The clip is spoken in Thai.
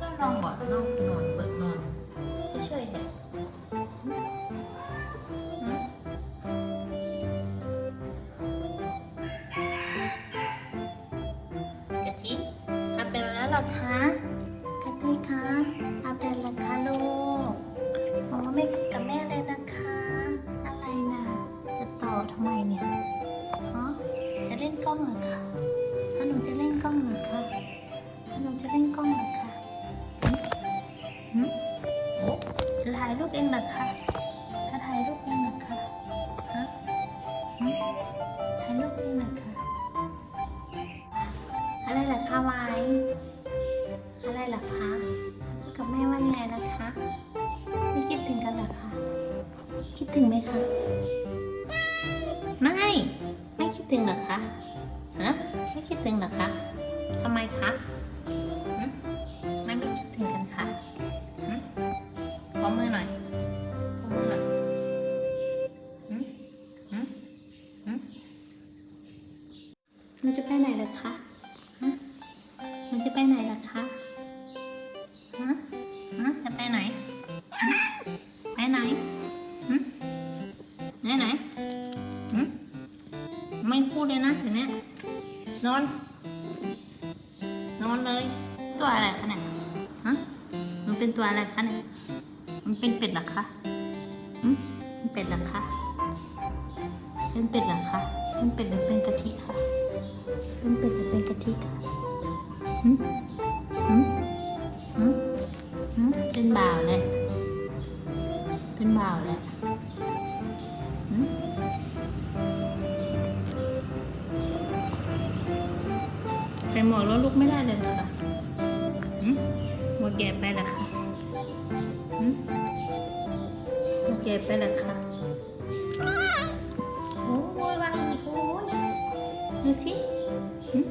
ก็นอนบ่อนอนนอนเบิกนอนเฉยๆเนี่ยอืมกะทิอาเปลแล้วหรอคะกะทิคะอาเปลแล้วคะลูกองว่ม่กับแม่เลยนะคะ อะไรนะจะต่อทำไมเนี่ยฮะจะเล่นกลงหรอคะ ถ้าหนูจะเล่นกล้องหรอคะหืมโอ้จะถ่ายรูปเองหรอคะถ้าถ่ายรูปเองหรอคะฮะหืมถ่ายรูปเองหรอคะอะไรหรอคะไม้อะไรหรอคะกับแม่ว่าไงนะคะ ไม่คิดถึงกันหรอคะคิดถึงไหมคะไม่ ไม่คิดถึงหรอคะ ฮะไม่คิดถึงเหรอคะทำไมคะหึไม่ไม่คิดถึงกันคะหึขอมือหน่อยขอมือหน่อยหึหึหึหนูจะไปไหนล่ะคะฮะหนูจะไปไหนล่ะคะฮะฮะจะไปไหนฮะไปไหนหึไหนไหนหึไม่พูดเลยนะทีเนี้ย นอน นอนเลย ตัวอะไรคะเนี่ยฮะมันเป็นตัวอะไรคะเนี่ยมันเป็นเป็ดหรอคะอืมเป็นเป็ดหรอคะเป็นเป็ดหรอคะเป็นเป็ดหรือเป็นกะทิคะเป็นเป็ดหรือเป็นกะทิคะหืมหืมหืมหืมเป็นบ่าวเลยเป็นบ่าวเลย หมวกแล้วลุกไม่ได้เลยเหรอคะหืมหมวกแก่ไปเหรอคะหืมหมวกแก่ไปเหรอคะโอ้ยวายโอ้ยดูสิหืม